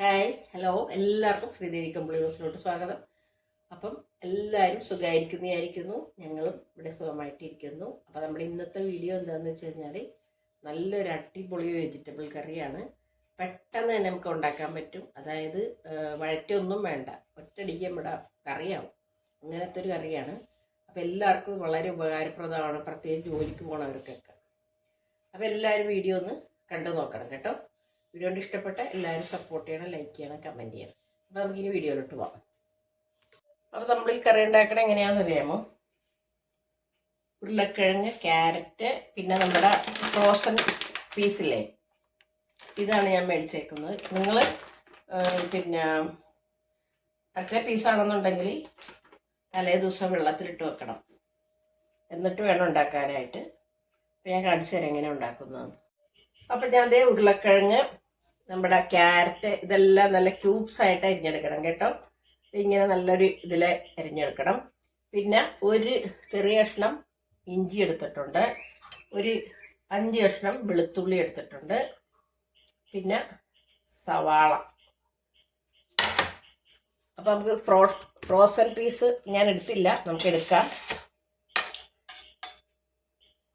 Hi hello എല്ലാവർക്കും ശ്രീദേവി കമ്പിളി ന്യൂസിലോട്ട് സ്വാഗതം. അപ്പം എല്ലാവരും സുഖമായിരിക്കുന്നതായിരിക്കുന്നു. ഞങ്ങളും ഇവിടെ സുഖമായിട്ടിരിക്കുന്നു. അപ്പം നമ്മുടെ ഇന്നത്തെ വീഡിയോ എന്താണെന്ന് വെച്ച് കഴിഞ്ഞാൽ നല്ലൊരു അടിപൊളി വെജിറ്റബിൾ കറിയാണ്. പെട്ടെന്ന് തന്നെ നമുക്ക് ഉണ്ടാക്കാൻ പറ്റും. അതായത് വഴറ്റൊന്നും വേണ്ട. ഒറ്റടിക്ക് നമ്മുടെ കറിയാവും. അങ്ങനത്തെ ഒരു കറിയാണ്. അപ്പം എല്ലാവർക്കും വളരെ ഉപകാരപ്രദമാണ്. പ്രത്യേകിച്ച് ജോലിക്ക് പോണവർക്കൊക്കെ. അപ്പം എല്ലാവരും വീഡിയോ ഒന്ന് കണ്ടു നോക്കണം കേട്ടോ. വീഡിയോ ഇഷ്ടപ്പെട്ട എല്ലാവരും സപ്പോർട്ട് ചെയ്യണം ലൈക്ക് ചെയ്യണം കമന്റ് ചെയ്യണം. അപ്പോൾ നമുക്കിനി വീഡിയോയിലോട്ട് പോകാം അപ്പോൾ നമ്മൾ ഈ കറി ഉണ്ടാക്കണം എങ്ങനെയാണെന്ന് അറിയാമോ? ഉരുളക്കിഴങ്ങ് ക്യാരറ്റ് പിന്നെ നമ്മുടെ ഫ്രോസൺ പീസില്ലേ ഇതാണ് ഞാൻ മേടിച്ചേക്കുന്നത്. നിങ്ങൾ പിന്നെ മറ്റേ പീസാണെന്നുണ്ടെങ്കിൽ തലേ ദിവസം വെള്ളത്തിലിട്ട് വെക്കണം. എന്നിട്ട് വേണം ഉണ്ടാക്കാനായിട്ട്. അപ്പം ഞാൻ കാണിച്ചു തരാം എങ്ങനെ ഉണ്ടാക്കുന്നത് അപ്പം ഞാൻ അതേ ഉരുളക്കിഴങ്ങ് നമ്മുടെ ക്യാരറ്റ് ഇതെല്ലാം നല്ല ക്യൂബ്സ് ആയിട്ട് അരിഞ്ഞെടുക്കണം കേട്ടോ. ഇങ്ങനെ നല്ലൊരു ഇതിൽ അരിഞ്ഞെടുക്കണം. പിന്നെ ഒരു ചെറിയ കഷ്ണം ഇഞ്ചി എടുത്തിട്ടുണ്ട്. ഒരു അഞ്ച് കഷ്ണം വെളുത്തുള്ളി എടുത്തിട്ടുണ്ട്. പിന്നെ സവാള. അപ്പം നമുക്ക് ഫ്രോ ഫ്രോസൺ പീസ് ഞാൻ എടുത്തില്ല. നമുക്ക് എടുക്കാം.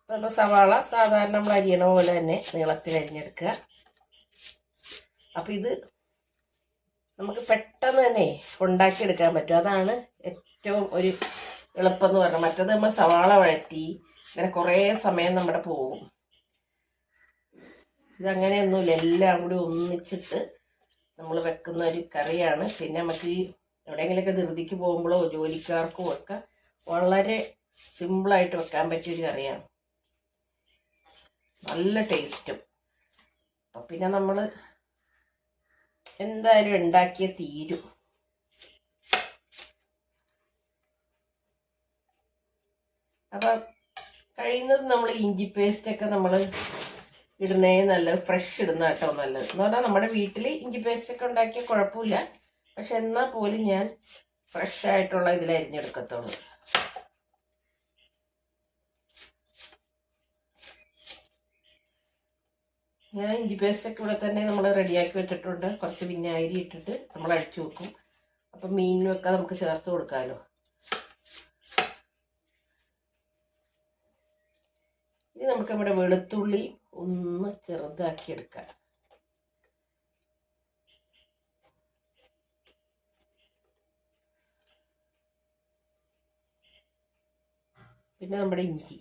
അപ്പം സവാള സാധാരണ നമ്മൾ അരിയണ പോലെ തന്നെ നീളത്തിൽ അരിഞ്ഞെടുക്കുക. അപ്പം ഇത് നമുക്ക് പെട്ടെന്ന് തന്നെ ഉണ്ടാക്കിയെടുക്കാൻ പറ്റും. അതാണ് ഏറ്റവും ഒരു എളുപ്പം എന്ന് പറഞ്ഞാൽ മറ്റത് നമ്മൾ സവാള വഴറ്റി അങ്ങനെ കുറേ സമയം നമ്മുടെ പോകും. ഇതങ്ങനെയൊന്നുമില്ല. എല്ലാം കൂടി ഒന്നിച്ചിട്ട് നമ്മൾ വെക്കുന്ന ഒരു കറിയാണ്. പിന്നെ നമുക്ക് ഈ എവിടെയെങ്കിലുമൊക്കെ ധൃതിക്ക് പോകുമ്പോഴോ ജോലിക്കാർക്കോ ഒക്കെ വളരെ സിമ്പിളായിട്ട് വെക്കാൻ പറ്റിയൊരു കറിയാണ്. നല്ല ടേസ്റ്റും. അപ്പം പിന്നെ നമ്മൾ എന്തായാലും ഉണ്ടാക്കിയ തീരും. അപ്പം കഴിയുന്നത് നമ്മൾ ഇഞ്ചി പേസ്റ്റ് ഒക്കെ നമ്മൾ ഇടുന്നേ നല്ലത് ഫ്രഷ് ഇടുന്ന കേട്ടോ നല്ലത്. എന്ന് പറഞ്ഞാൽ നമ്മുടെ വീട്ടിൽ ഇഞ്ചി പേസ്റ്റൊക്കെ ഉണ്ടാക്കിയ കുഴപ്പമില്ല. പക്ഷെ എന്നാൽ പോലും ഞാൻ ഫ്രഷ് ആയിട്ടുള്ള ഇതിൽ അരിഞ്ഞെടുക്കത്തുള്ളൂ. ഞാൻ ഇഞ്ചി പേസ്റ്റൊക്കെ ഇവിടെ തന്നെ നമ്മൾ റെഡിയാക്കി വെച്ചിട്ടുണ്ട്. കുറച്ച് വിനാഗിരി ഇട്ടിട്ട് നമ്മൾ അടിച്ചു വെക്കും. അപ്പം മീനിനൊക്കെ നമുക്ക് ചേർത്ത് കൊടുക്കാമല്ലോ ഇനി നമുക്ക് നമ്മുടെ വെളുത്തുള്ളി ഒന്ന് ചെറുതാക്കി എടുക്കാം. പിന്നെ നമ്മുടെ ഇഞ്ചി.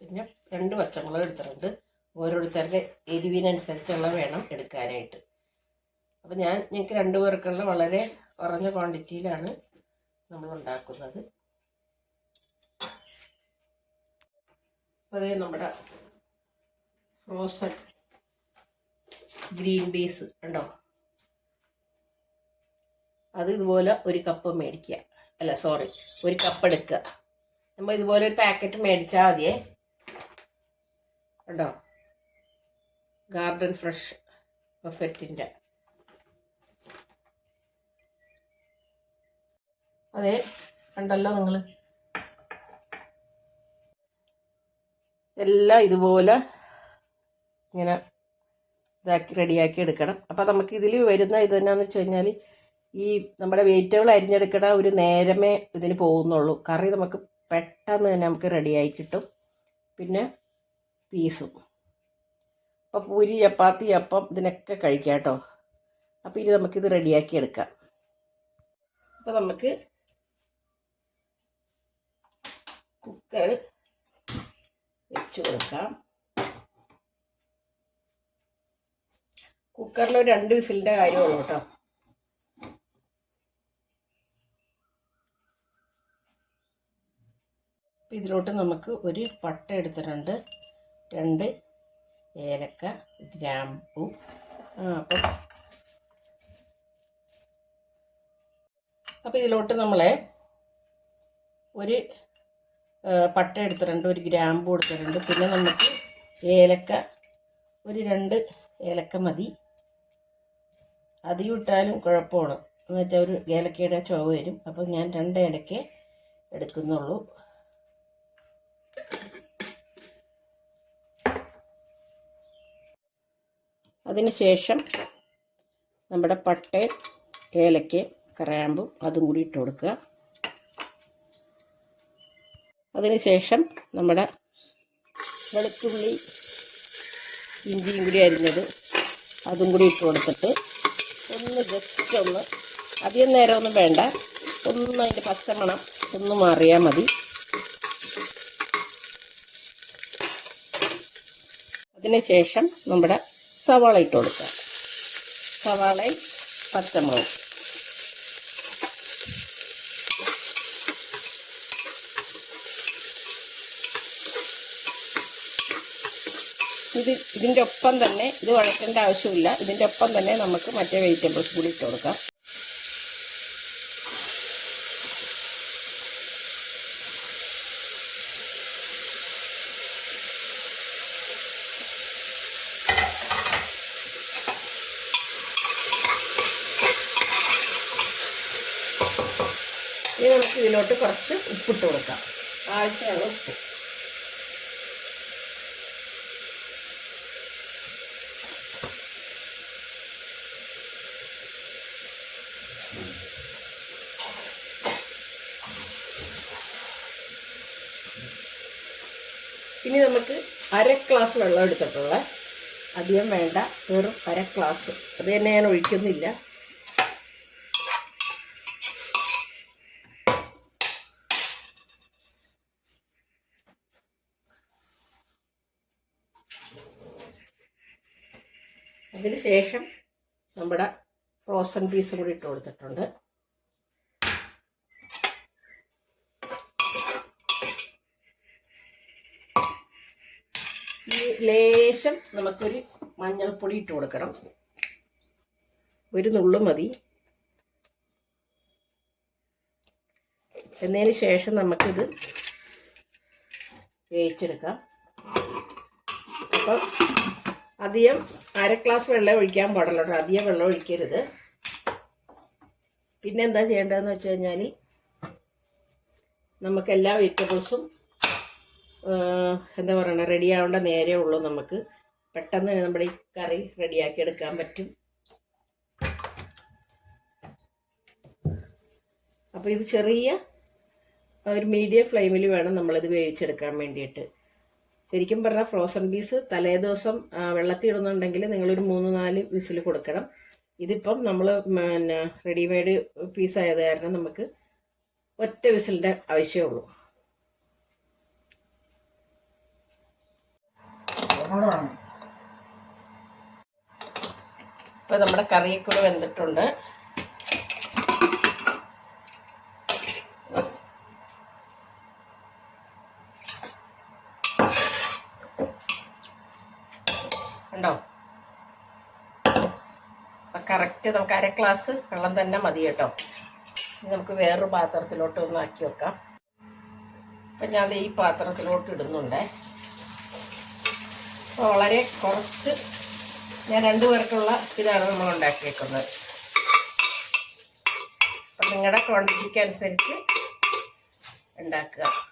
പിന്നെ രണ്ട് പച്ചമുളക് എടുത്തിട്ടുണ്ട്. ഓരോരുത്തരുടെ എരിവിനനുസരിച്ചുള്ള വേണം എടുക്കാനായിട്ട്. അപ്പം ഞാൻ ഞങ്ങൾക്ക് രണ്ട് പേർക്കുള്ള വളരെ കുറഞ്ഞ ക്വാണ്ടിറ്റിയിലാണ് നമ്മൾ ഉണ്ടാക്കുന്നത്. അപ്പോൾ അതേ നമ്മുടെ ഫ്രോസൺ ഗ്രീൻ പീസ് ഉണ്ടോ അത് ഇതുപോലെ ഒരു കപ്പ് മേടിക്കുക. അല്ല സോറി ഒരു കപ്പ് എടുക്കുക. നമ്മൾ ഇതുപോലെ ഒരു പാക്കറ്റ് മേടിച്ചാൽ മതിയേ. കേട്ടോ ഗാർഡൻ ഫ്രഷ് ബഫറ്റിന്റെ അതെ കണ്ടല്ലോ നിങ്ങൾ എല്ലാം ഇതുപോലെ ഇങ്ങനെ ഇതാക്കി റെഡിയാക്കി എടുക്കണം. അപ്പം നമുക്ക് ഇതിൽ വരുന്ന ഇത് എന്നാന്ന് വെച്ച് കഴിഞ്ഞാൽ ഈ നമ്മുടെ വെജിറ്റബിൾ അരിഞ്ഞെടുക്കണ ഒരു നേരമേ ഇതിന് പോകുന്നുള്ളൂ. കറി നമുക്ക് പെട്ടെന്ന് തന്നെ നമുക്ക് റെഡിയായി കിട്ടും. പിന്നെ പീസും. അപ്പോൾ പൂരി ചപ്പാത്തി അപ്പം ഇതിനൊക്കെ കഴിക്കാം കേട്ടോ. അപ്പോൾ ഇനി നമുക്കിത് റെഡിയാക്കി എടുക്കാം. അപ്പോൾ നമുക്ക് കുക്കർ വെച്ച് കൊടുക്കാം. കുക്കറിൽ ഒരു രണ്ട് വിസിലിന്റെ കാര്യമുള്ളൂ കേട്ടോ. ഇതിലോട്ട് നമുക്ക് ഒരു പട്ട എടുത്തിട്ടുണ്ട്. രണ്ട് ഏലക്ക ഗ്രാമ്പു. അപ്പം അപ്പം ഇതിലോട്ട് നമ്മളെ ഒരു പട്ട എടുത്തിട്ടുണ്ട് ഒരു ഗ്രാമ്പു എടുത്തിട്ടുണ്ട്. പിന്നെ നമുക്ക് ഏലക്ക ഒരു രണ്ട് ഏലക്ക മതി. അധികം ഇട്ടാലും കുഴപ്പമാണ്. എന്ന് വെച്ചാൽ ഒരു ഏലക്കയുടെ ചുവ വരും. അപ്പോൾ ഞാൻ രണ്ട് ഏലക്ക എടുക്കുന്നുള്ളൂ. അതിന് ശേഷം നമ്മുടെ പട്ടയും ഏലക്കയും കറാമ്പും അതും കൂടി ഇട്ട് കൊടുക്കുക. അതിന് ശേഷം നമ്മുടെ വെളുത്തുള്ളി ഇഞ്ചിയും കൂടി അരിഞ്ഞത് അതും കൂടി ഇട്ട് കൊടുത്തിട്ട് ഒന്ന് ജസ്റ്റ് ഒന്ന് അധികം നേരമൊന്നും വേണ്ട. ഒന്ന് അതിന്റെ പച്ചമണം ഒന്ന് മാറിയാൽ മതി. അതിന് ശേഷം നമ്മുടെ സവാള ഇട്ട് കൊടുക്കാം സവാളയും പച്ചമുളകും. ഇത് ഇതിന്റെ ഒപ്പം തന്നെ ഇത് വഴറ്റേണ്ട ആവശ്യമില്ല. ഇതിന്റെ ഒപ്പം തന്നെ നമുക്ക് മറ്റേ വെജിറ്റബിൾസ് കൂടി ഇട്ട് കൊടുക്കാം. ഇനി നമുക്ക് ഇതിലോട്ട് കുറച്ച് ഉപ്പിട്ട് കൊടുക്കാം. ആവശ്യമാണ് ഉപ്പ്. ഇനി നമുക്ക് അര ഗ്ലാസ് വെള്ളം എടുത്തിട്ടുള്ള അധികം വേണ്ട വെറും അര ഗ്ലാസ്. അത് തന്നെ ഞാൻ ഒഴിക്കുന്നില്ല. അതിന് ശേഷം നമ്മുടെ ഫ്രോസൺ പീസും കൂടി ഇട്ട് കൊടുത്തിട്ടുണ്ട്. ഈ ലേശം നമുക്കൊരു മഞ്ഞൾപ്പൊടി ഇട്ട് കൊടുക്കണം. ഒരു നുള്ളു മതി. എന്നതിന് ശേഷം നമുക്കിത് വേവിച്ചെടുക്കാം. അപ്പം അധികം അര ഗ്ലാസ് വെള്ളം ഒഴിക്കാൻ പാടില്ല കേട്ടോ. അധികം വെള്ളം ഒഴിക്കരുത്. പിന്നെ എന്താ ചെയ്യേണ്ടതെന്ന് വെച്ച് കഴിഞ്ഞാൽ നമുക്ക് എല്ലാ വെജിറ്റബിൾസും എന്താ പറയണ റെഡി ആവേണ്ട നേരേ ഉള്ളൂ നമുക്ക്. പെട്ടെന്ന് നമ്മുടെ ഈ കറി റെഡിയാക്കി എടുക്കാൻ പറ്റും. അപ്പോൾ ഇത് ചെറിയ ഒരു മീഡിയം ഫ്ലെയിമിൽ വേണം നമ്മളിത് വേവിച്ചെടുക്കാൻ വേണ്ടിയിട്ട്. ശരിക്കും പറഞ്ഞാൽ ഫ്രോസൺ പീസ് തലേ ദിവസം ആ, വെള്ളത്തിൽ ഇടുന്നുണ്ടെങ്കിൽ നിങ്ങളൊരു മൂന്ന് നാല് വിസിൽ കൊടുക്കണം. ഇതിപ്പം നമ്മൾ പിന്നെ റെഡിമെയ്ഡ് പീസ് ആയത് കാരണം നമുക്ക് ഒറ്റ വിസിലിന്റെ ആവശ്യമേ ഉള്ളൂ. ഇപ്പം നമ്മുടെ കറിയൊക്കെ വെന്തിട്ടുണ്ട്. ഉണ്ടോ? അപ്പം കറക്റ്റ് നമുക്ക് അര ഗ്ലാസ് വെള്ളം തന്നെ മതി കേട്ടോ. നമുക്ക് വേറൊരു പാത്രത്തിലോട്ട് ഒന്ന് ആക്കി വെക്കാം. അപ്പം ഞാൻ ഈ പാത്രത്തിലോട്ട് ഇടുന്നുണ്ടേ. അപ്പോൾ വളരെ കുറച്ച് ഞാൻ രണ്ടു പേർക്കുള്ള ഇതാണ് നമ്മൾ ഉണ്ടാക്കിയേക്കുന്നത്. അപ്പം നിങ്ങളുടെ ക്വാണ്ടിറ്റിക്ക് അനുസരിച്ച് ഉണ്ടാക്കുക.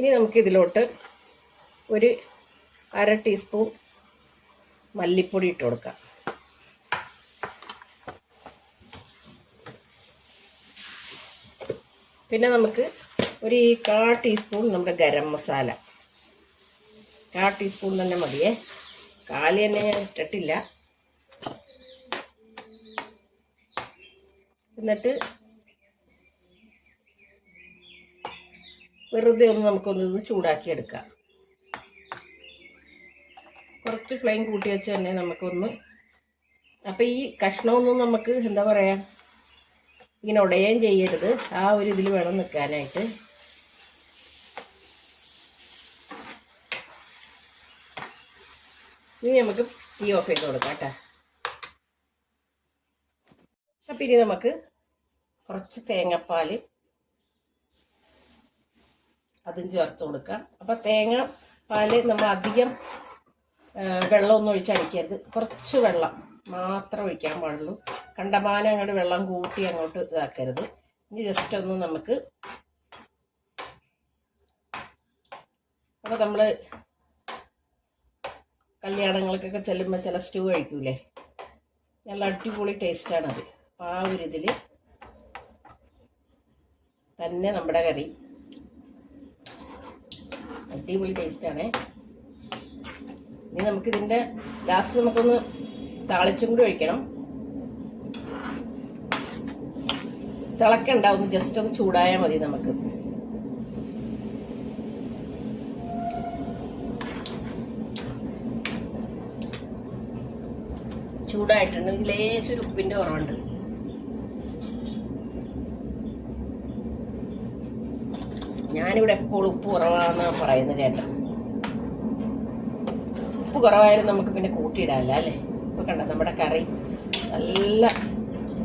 ഇനി നമുക്ക് ഇതിലോട്ട് ഒരു അര ടീസ്പൂൺ മല്ലിപ്പൊടി ഇട്ട് കൊടുക്കാം. പിന്നെ നമുക്ക് ഒരു കാ ടീസ്പൂൺ നമ്മുടെ ഗരം മസാല. കാ ടീസ്പൂൺ തന്നെ മതിയേ. കാൽ തന്നെ ഞാൻ ഇട്ടിട്ടില്ല. എന്നിട്ട് വെറുതെ ഒന്ന് നമുക്കൊന്ന് ചൂടാക്കി എടുക്കാം കുറച്ച് ഫ്ലെയിം കൂട്ടി വെച്ച് തന്നെ നമുക്കൊന്ന് അപ്പം ഈ കഷ്ണമൊന്നും നമുക്ക് എന്താ പറയുക ഇങ്ങനെ ഉടയുകയും ചെയ്യരുത്. ആ ഒരു ഇതിൽ വേണം നിൽക്കാനായിട്ട്. ഇനി നമുക്ക് തീ ഓഫ് ചെയ്ത് കൊടുക്കാം കേട്ടോ. അപ്പം ഇനി നമുക്ക് കുറച്ച് തേങ്ങാപ്പാൽ അതും ചേർത്ത് കൊടുക്കാം. അപ്പം തേങ്ങ പാൽ നമ്മൾ അധികം വെള്ളമൊന്നും ഒഴിച്ചടിക്കരുത് കുറച്ച് വെള്ളം മാത്രം ഒഴിക്കാൻ പാടുള്ളൂ. കണ്ടമാനം അങ്ങോട്ട് വെള്ളം കൂട്ടി അങ്ങോട്ട് ഇതാക്കരുത്. ഇനി ജസ്റ്റ് ഒന്ന് നമുക്ക് അപ്പോൾ നമ്മൾ കല്യാണങ്ങൾക്കൊക്കെ ചെല്ലുമ്പോൾ ചില സ്റ്റൂ കഴിക്കൂലേ? നല്ല അടിപൊളി ടേസ്റ്റാണത് അപ്പോൾ ആ ഒരു ഇതിൽ തന്നെ നമ്മുടെ കറി. അടിപൊളി ടേസ്റ്റാണേ ഇനി നമുക്ക് ഇതിന്റെ ലാസ്റ്റ് നമുക്കൊന്ന് താളിച്ചും കൂടി ഒഴിക്കണം. തിളക്കണ്ട ഒന്ന് ജസ്റ്റ് ഒന്ന് ചൂടായാൽ മതി നമുക്ക്. ചൂടായിട്ടുണ്ട് ഇതിൽ ലേശം ഒരു ഉപ്പിന്റെ കുറവുണ്ട്. ഞാനിവിടെ എപ്പോഴും ഉപ്പ് കുറവാണെന്നാണ് പറയുന്നത് കേട്ടോ. ഉപ്പ് കുറവായാലും നമുക്ക് പിന്നെ കൂട്ടിയിടാല്ല അല്ലേ? ഇപ്പൊ കണ്ട നമ്മുടെ കറി നല്ല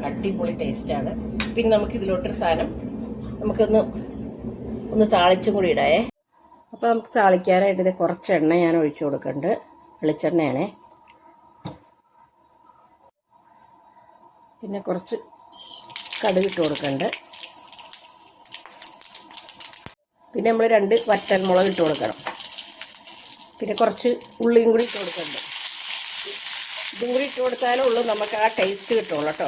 അടിപൊളി ടേസ്റ്റാണ് പിന്നെ നമുക്ക് ഇതിലോട്ടൊരു സാധനം നമുക്കൊന്ന് ഒന്ന് താളിച്ചും കൂടി ഇടായേ അപ്പോൾ നമുക്ക് താളിക്കാനായിട്ട് ഇത് കുറച്ച് എണ്ണ ഞാൻ ഒഴിച്ചു കൊടുക്കുന്നുണ്ട്. വെളിച്ചെണ്ണയാണേ. പിന്നെ കുറച്ച് കടുകിട്ട് കൊടുക്കുന്നുണ്ട്. പിന്നെ നമ്മൾ രണ്ട് വറ്റൽമുളക് ഇട്ട് കൊടുക്കണം. പിന്നെ കുറച്ച് ഉള്ളിയും കൂടി ഇട്ട് കൊടുക്കുന്നുണ്ട് ഇതും കൂടി ഇട്ട് കൊടുത്താലേ ഉള്ളൂ നമുക്ക് ആ ടേസ്റ്റ് കിട്ടുള്ളൂ കേട്ടോ.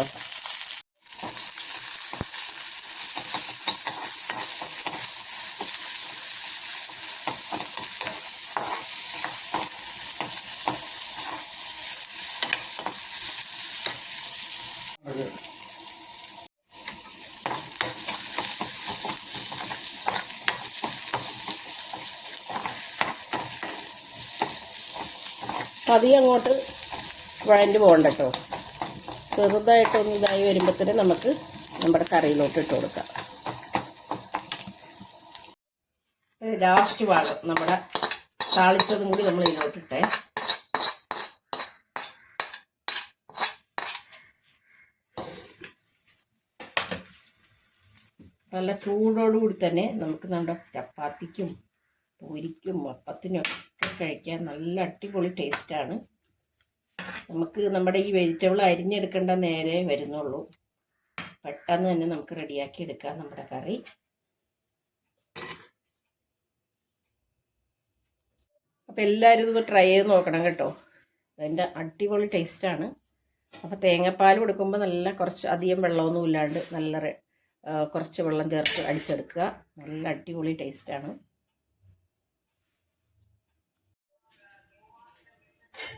പതിയെ അങ്ങോട്ട് വഴഞ്ഞു പോകണ്ട കേട്ടോ ചെറുതായിട്ടൊന്ന് ഇതായി വരുമ്പോഴത്തേന് നമുക്ക് നമ്മുടെ കറിയിലോട്ട് ഇട്ട് കൊടുക്കാം. ലാസ്റ്റ് ഭാഗം നമ്മുടെ താളിച്ചതും കൂടി നമ്മൾ ഇതിലോട്ടിട്ടേ നല്ല ചൂടോടുകൂടി തന്നെ നമുക്ക് നമ്മുടെ ചപ്പാത്തിക്കും പൂരിക്കും അപ്പത്തിനും ഒക്കെ കഴിക്കാൻ നല്ല അടിപൊളി ടേസ്റ്റാണ് നമുക്ക് നമ്മുടെ ഈ വെജിറ്റബിൾ അരിഞ്ഞെടുക്കേണ്ട നേരെ വരുന്നുള്ളൂ. പെട്ടെന്ന് തന്നെ നമുക്ക് റെഡിയാക്കി എടുക്കാം നമ്മുടെ കറി. അപ്പം എല്ലാവരും ഇത് ട്രൈ ചെയ്ത് നോക്കണം കേട്ടോ. അതിന്റെ അടിപൊളി ടേസ്റ്റാണ് അപ്പോൾ തേങ്ങാപ്പാൽ കൊടുക്കുമ്പോൾ നല്ല കുറച്ച് അധികം വെള്ളമൊന്നും ഇല്ലാണ്ട് നല്ല കുറച്ച് വെള്ളം ചേർത്ത് അടിച്ചെടുക്കുക. നല്ല അടിപൊളി ടേസ്റ്റാണ്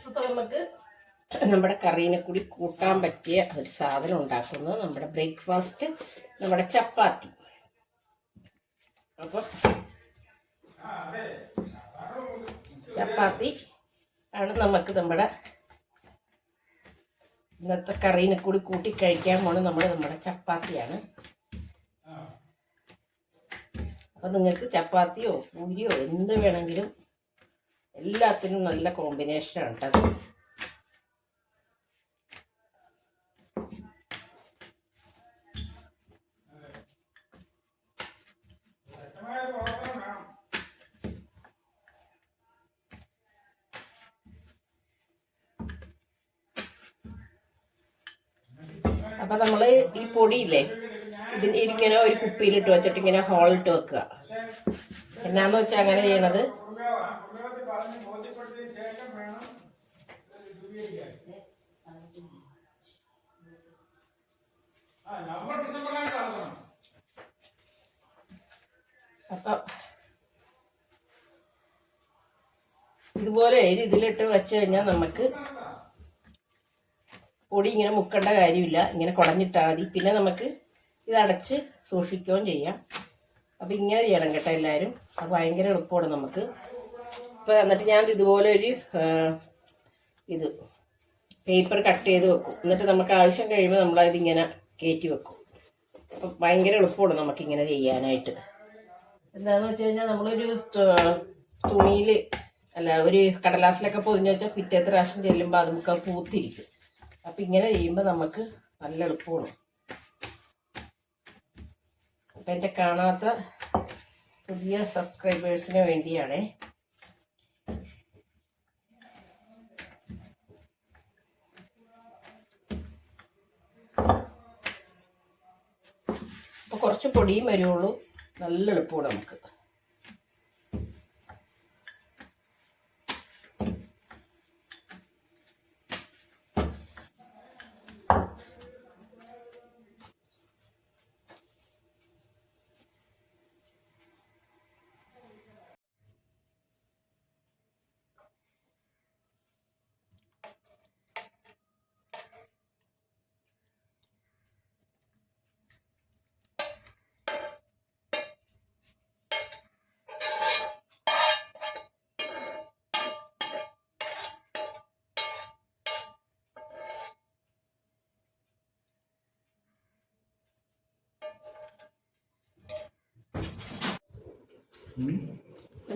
അപ്പോൾ നമുക്ക് നമ്മുടെ കറീനെ കൂടി കൂട്ടാൻ പറ്റിയ ഒരു സാധനം ഉണ്ടാക്കുന്നത് നമ്മുടെ ബ്രേക്ക്ഫാസ്റ്റ് നമ്മുടെ ചപ്പാത്തി. അപ്പോൾ ചപ്പാത്തി ആണ് നമുക്ക് നമ്മുടെ ഇന്നത്തെ കറീനെ കൂടി കൂട്ടി കഴിക്കാൻ പോണ നമ്മൾ നമ്മുടെ ചപ്പാത്തിയാണ്. അപ്പോൾ നിങ്ങൾക്ക് ചപ്പാത്തിയോ പൂരിയോ എന്ത് വേണമെങ്കിലും എല്ലാത്തിനും നല്ല കോമ്പിനേഷനാണ് കേട്ടോ അപ്പൊ നമ്മൾ ഈ പൊടിയില്ലേ ഇതിൽ ഇങ്ങനെ ഒരു കുപ്പിയിലിട്ട് വെച്ചിട്ട് ഇങ്ങനെ ഹോളിട്ട് വെക്കുക. എന്നാന്ന് വെച്ചാൽ അങ്ങനെ ചെയ്യണത്? അപ്പൊ ഇതുപോലെ അരി ഇതിലിട്ട് വെച്ച് കഴിഞ്ഞാൽ നമുക്ക് പൊടി ഇങ്ങനെ മുക്കേണ്ട കാര്യമില്ല. ഇങ്ങനെ കുടഞ്ഞിട്ടാൽ മതി. പിന്നെ നമുക്ക് ഇതടച്ച് സൂക്ഷിക്കുകയും ചെയ്യാം. അപ്പം ഇങ്ങനെ ചെയ്യണം കേട്ടോ എല്ലാവരും അത് ഭയങ്കര എളുപ്പമാണ് നമുക്ക് ഇപ്പോൾ എന്നിട്ട് ഞാൻ ഇതുപോലെ ഒരു ഇത് പേപ്പർ കട്ട് ചെയ്ത് വെക്കും. എന്നിട്ട് നമുക്ക് ആവശ്യം കഴിയുമ്പോൾ നമ്മളത് ഇങ്ങനെ കയറ്റി വെക്കും. അപ്പം ഭയങ്കര എളുപ്പമാണ് നമുക്കിങ്ങനെ ചെയ്യാനായിട്ട്. എന്താണെന്ന് വെച്ച് കഴിഞ്ഞാൽ നമ്മളൊരു തുണിയിൽ അല്ല ഒരു കടലാസിലൊക്കെ പൊതിഞ്ഞു വെച്ചാൽ പിറ്റേത്തെ പ്രാവശ്യം ചെല്ലുമ്പോൾ അത് നമുക്ക് പൂത്തിരിക്കും. അപ്പം ഇങ്ങനെ ചെയ്യുമ്പോൾ നമുക്ക് നല്ല എളുപ്പമാണ് അപ്പം എന്റെ കാണാത്ത പുതിയ സബ്സ്ക്രൈബേഴ്സിന് വേണ്ടിയാണ്. അപ്പോൾ കുറച്ച് പൊടിയും വരുള്ളൂ നല്ല എളുപ്പമാണ് നമുക്ക്.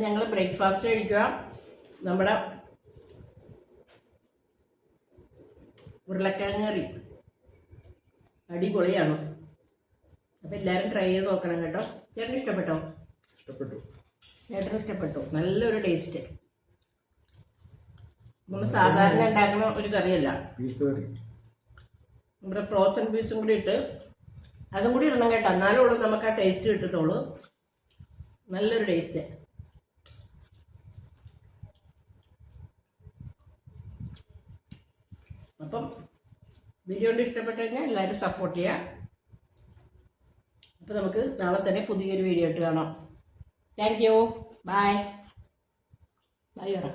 ഞങ്ങൾ ബ്രേക്ക്ഫാസ്റ്റ് കഴിക്കുക. നമ്മുടെ ഉരുളക്കിഴങ്ങ് കറി. അടിപൊളിയാണ്. അപ്പം എല്ലാരും ട്രൈ ചെയ്ത് നോക്കണം കേട്ടോ. ചേട്ടന് ഇഷ്ടപ്പെട്ടോ? ഇഷ്ടപ്പെട്ടു. ചേട്ടന് ഇഷ്ടപ്പെട്ടു. നല്ലൊരു ടേസ്റ്റ് നമ്മൾ സാധാരണ ഉണ്ടാക്കുന്ന ഒരു കറിയല്ല. നമ്മുടെ ഫ്രോസൺ പീസും കൂടി ഇട്ട് അതും കൂടി ഇടണം കേട്ടോ. എന്നാലും നമുക്ക് ആ ടേസ്റ്റ് കിട്ടത്തുള്ളൂ. നല്ലൊരു ടേസ്റ്റ് അപ്പം വീഡിയോ കൊണ്ട് ഇഷ്ടപ്പെട്ടു കഴിഞ്ഞാൽ എല്ലാവരും സപ്പോർട്ട് ചെയ്യുക. അപ്പോൾ നമുക്ക് നാളെ തന്നെ പുതിയൊരു വീഡിയോ ഇട്ട് കാണാം. താങ്ക് യു ബൈ ബൈ പറ